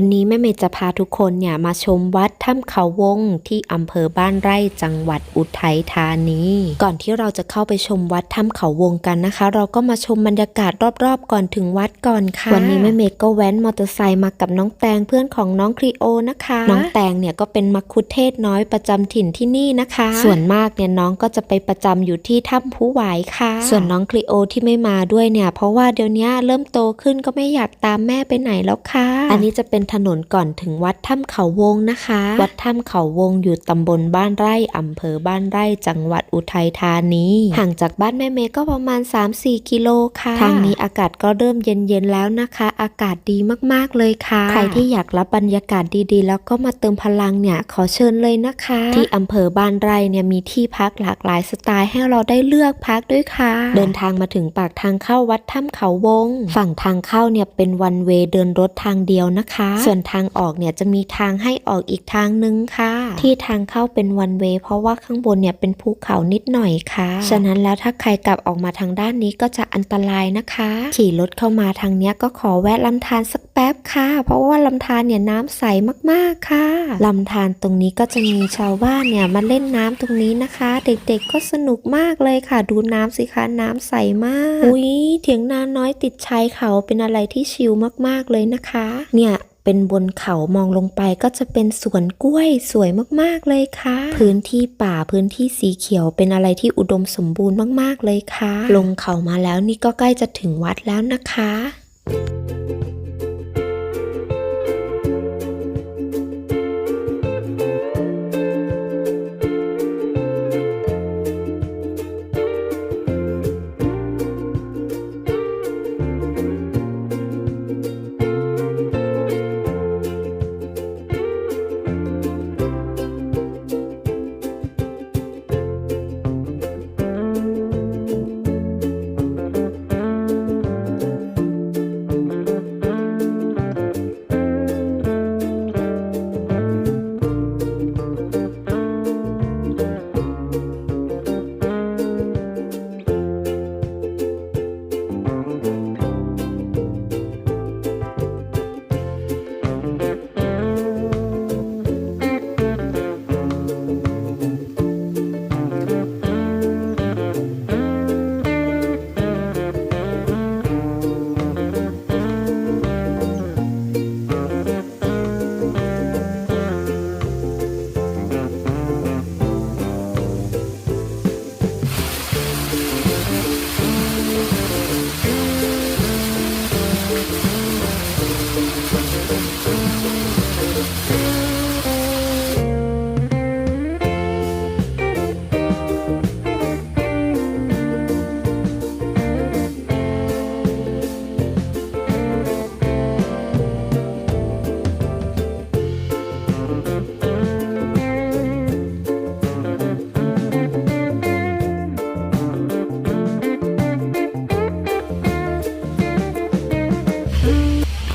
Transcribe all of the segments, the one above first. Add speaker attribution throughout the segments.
Speaker 1: วันนี้แม่เมย์จะพาทุกคนเนี่ยมาชมวัดถ้ำเขาวงที่อำเภอบ้านไร่จังหวัดอุทัยธานี ก่อนที่เราจะเข้าไปชมวัดถ้ำเขาวงกันนะคะ เราก็มาชมบรรยากาศรอบๆ ก่อนถึงวัดก่อนค่ะ วันนี้แม่เมย์ก็แว้นมอเตอร์ไซค์มากับน้องแตงเพื่อนของน้องครีโอนะคะ น้องแตงเนี่ยก็เป็นมักคุเทศน้อยประจำถิ่นที่นี่นะคะ ส่วนมากเนี่ยน้องก็จะไปประจำอยู่ที่ถ้ำผู้หวายค่ะ ส่วนน้องครีโอที่ไม่มาด้วยเนี่ยเพราะว่าเดี๋ยวนี้เริ่มโตขึ้นก็ไม่อยากตามแม่ไปไหนแล้วค่ะ อันนี้จะเป็นถนนก่อนถึงวัดถ้ำเขาวงนะคะ วัดถ้ำเขาวงอยู่ตำบลบ้านไร่อำเภอบ้านไร่จังหวัดอุทัยธานีห่างจากบ้านแม่เมย์ก็ประมาณ 3-4 กิโลค่ะ ทางนี้อากาศก็เริ่มเย็นๆแล้วนะคะ อากาศดีมากๆเลยค่ะ ใครที่อยากรับบรรยากาศดีๆ แล้วก็มาเติมพลังเนี่ยขอเชิญเลยนะคะ ที่อำเภอบ้านไร่เนี่ยมีที่พักหลากหลายสไตล์ให้เราได้เลือกพักด้วยค่ะ เดินทางมาถึงปากทางเข้าวัดถ้ำเขาวง ฝั่งทางเข้าเนี่ยเป็นวันเวเดินรถทางเดียวนะคะส่วนทางออกเนี่ยจะมีทางให้ออกอีกทางนึงค่ะ ที่ทางเข้าเป็นวันเวเพราะว่าข้างบนเนี่ยเป็นภูเขานิดหน่อยค่ะ ฉะนั้นแล้วถ้าใครกลับออกมาทางด้านนี้ก็จะอันตรายนะคะ ขี่รถเข้ามาทางเนี้ยก็ขอแวะลำธารสักแป๊บค่ะ เพราะว่าลำธารเนี่ยน้ำใสมากๆค่ะลำธารตรงนี้ก็จะมีชาวบ้านเนี่ยมาเล่นน้ำตรงนี้นะคะ เด็กๆก็สนุกมากเลยค่ะ ดูน้ำสิคะน้ำใสมากอุ้ยเถียงนาน้อยติดชายเขาเป็นอะไรที่ชิลมากๆเลยนะคะ เนี่ยเป็นบนเขามองลงไปก็จะเป็นสวนกล้วยสวยมากๆเลยค่ะ พื้นที่ป่าพื้นที่สีเขียวเป็นอะไรที่อุดมสมบูรณ์มากๆเลยค่ะ ลงเขามาแล้วนี่ก็ใกล้จะถึงวัดแล้วนะคะ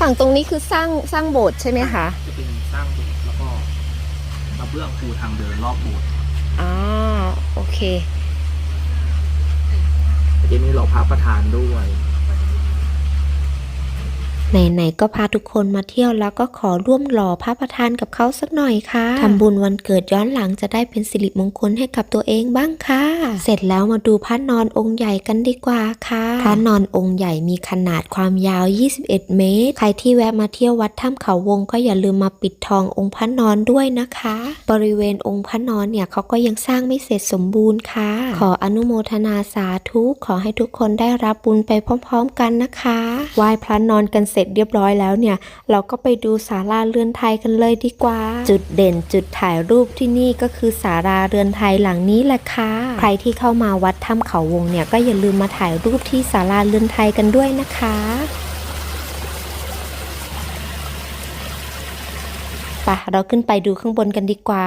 Speaker 2: ฝั่งตรงนี้คือสร้างสร้างโบสถ์ใช่ไหมคะ
Speaker 3: จะเป็นสร้างโบสถ์แล้วก็กระเบื้องปูทางเดินรอบโบสถ์
Speaker 2: อ่าโอเค
Speaker 3: จะมีหล่อพระประธานด้วย
Speaker 1: ไหนๆก็พาทุกคนมาเที่ยวแล้วก็ขอร่วมหล่อพระประธานกับเขาสักหน่อยค่ะทำบุญวันเกิดย้อนหลังจะได้เป็นสิริมงคลให้กับตัวเองบ้างค่ะ เสร็จแล้วมาดูพระนอนองค์ใหญ่กันดีกว่าค่ะพระนอนองค์ใหญ่มีขนาดความยาว 21 เมตร ใครที่แวะมาเที่ยววัดถ้ำเขาวงก็อย่าลืมมาปิดทององค์พระนอนด้วยนะคะ บริเวณองค์พระนอนเนี่ยเขาก็ยังสร้างไม่เสร็จสมบูรณ์ค่ะ ขออนุโมทนาสาธุขอให้ทุกคนได้รับบุญไปพร้อม ๆ กันนะคะไหว้พระนอนกันเสร็จเรียบร้อยแล้วเนี่ย เราก็ไปดูศาลาเรือนไทยกันเลยดีกว่า จุดเด่นจุดถ่ายรูปที่นี่ก็คือศาลาเรือนไทยหลังนี้แหละค่ะ ใครที่เข้ามาวัดถ้ำเขาวงเนี่ยก็อย่าลืมมาถ่ายรูปที่ศาลาเรือนไทยกันด้วยนะคะปะเราขึ้นไปดูข้างบนกันดีกว่า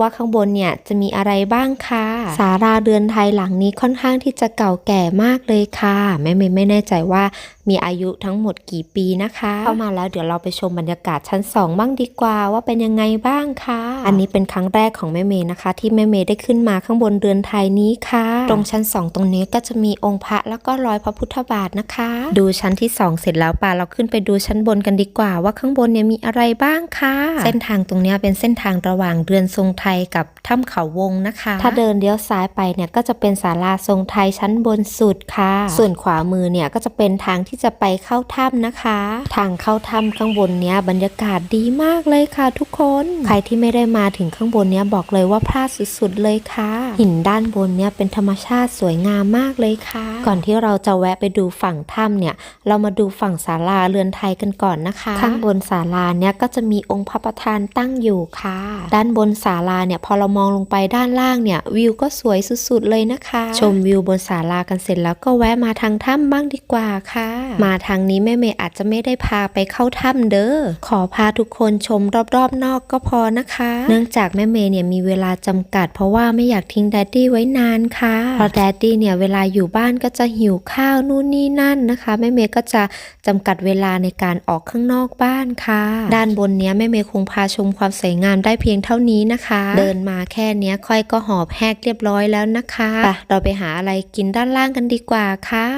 Speaker 1: ว่าข้างบนเนี่ยจะมีอะไรบ้างค่ะสาราเรือนไทยหลังนี้ค่อนข้างที่จะเก่าแก่มากเลยค่ะแม่เมย์ไม่แน่ใจว่า มีอายุทั้งหมดกี่ปีนะคะ เข้ามาแล้วเดี๋ยวเราไปชมบรรยากาศชั้น 2 บ้างดีกว่าว่าเป็นยังไงบ้างค่ะอันนี้เป็นครั้งแรกของแม่เมย์นะคะ ที่แม่เมย์ได้ขึ้นมาข้างบนเรือนไทยนี้ค่ะ ตรงชั้น 2 ตรงนี้ก็จะมีองค์พระแล้วก็รอยพระพุทธบาทนะคะ ดูชั้นที่ 2 เสร็จแล้วป่าเราขึ้นไปดูชั้นบนกันดีกว่า ว่าข้างบนเนี่ยมีอะไรบ้างค่ะเส้นทางตรงนี้เป็นเส้นทางระหว่างเรือนทรงไทยกับถ้ำเขาวงนะคะ ถ้าเดินเลี้ยวซ้ายไปเนี่ยก็จะเป็นศาลาทรงไทยชั้นบนสุดค่ะ ส่วนขวามือเนี่ยก็จะเป็นทางที่จะไปเข้าถ้ำนะคะ ทางเข้าถ้ำข้างบนเนี้ยบรรยากาศดีมากเลยค่ะทุกคน ใครที่ไม่ได้มาถึงข้างบนเนี้ยบอกเลยว่าพลาดสุดๆเลยค่ะ หินด้านบนเนี้ยเป็นธรรมชาติสวยงามมากเลยค่ะ ก่อนที่เราจะแวะไปดูฝั่งถ้ำเนี่ย เรามาดูฝั่งศาลาเรือนไทยกันก่อนนะคะ ข้างบนศาลาเนี่ยก็จะมีองค์พระประธานตั้งอยู่ค่ะ ด้านบนศาลาเนี่ยพอเรามองลงไปด้านล่างเนี่ยวิวก็สวยสุดๆเลยนะคะ ชมวิวบนศาลากันเสร็จแล้วก็แวะมาทางถ้ำบ้างดีกว่าค่ะมาทางนี้แม่เมย์อาจจะไม่ได้พาไปเข้าถ้ำเด้อ ขอพาทุกคนชมรอบๆนอกก็พอนะคะ เนื่องจากแม่เมย์เนี่ยมีเวลาจำกัด เพราะว่าไม่อยากทิ้งแดดดี้ไว้นานค่ะ เพราะแดดดี้เนี่ยเวลาอยู่บ้านก็จะหิวข้าวนู่นนี่นั่นนะคะแม่เมย์ก็จะจำกัดเวลาในการออกข้างนอกบ้านค่ะ ด้านบนเนี้ยแม่เมย์คงพาชมความสวยงามได้เพียงเท่านี้นะคะ เดินมาแค่เนี้ยค่อยก็หอบแหกเรียบร้อยแล้วนะคะ เราไปหาอะไรกินด้านล่างกันดีกว่าค่ะ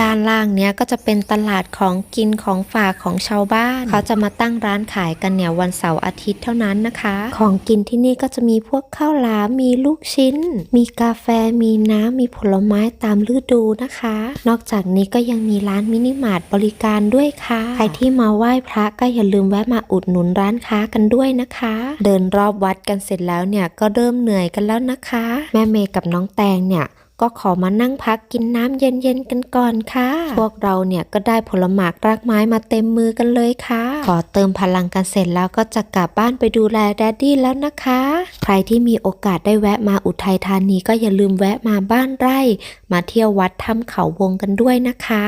Speaker 1: ด้านล่างเนี้ยก็จะเป็นตลาดของกินของฝากของชาวบ้าน เขาจะมาตั้งร้านขายกันเนี่ยวันเสาร์อาทิตย์เท่านั้นนะคะ ของกินที่นี่ก็จะมีพวกข้าวหลามมีลูกชิ้น มีกาแฟมีน้ำมีผลไม้ตามฤดูนะคะ นอกจากนี้ก็ยังมีร้านมินิมาร์ทบริการด้วยค่ะ ใครที่มาไหว้พระก็อย่าลืมแวะมาอุดหนุนร้านค้ากันด้วยนะคะ เดินรอบวัดกันเสร็จแล้วเนี่ยก็เริ่มเหนื่อยกันแล้วนะคะ แม่เมย์กับน้องแตงเนี่ย ก็ขอมานั่งพักกินน้ำเย็นๆกันก่อนค่ะ พวกเราเนี่ยก็ได้ผลหมากรากไม้มาเต็มมือกันเลยค่ะ ขอเติมพลังกันเสร็จแล้วก็จะกลับบ้านไปดูแลแดดดี้แล้วนะคะ ใครที่มีโอกาสได้แวะมาอุทัยธานีก็อย่าลืมแวะมาบ้านไร่ มาเที่ยววัดถ้ำเขาวงกันด้วยนะคะ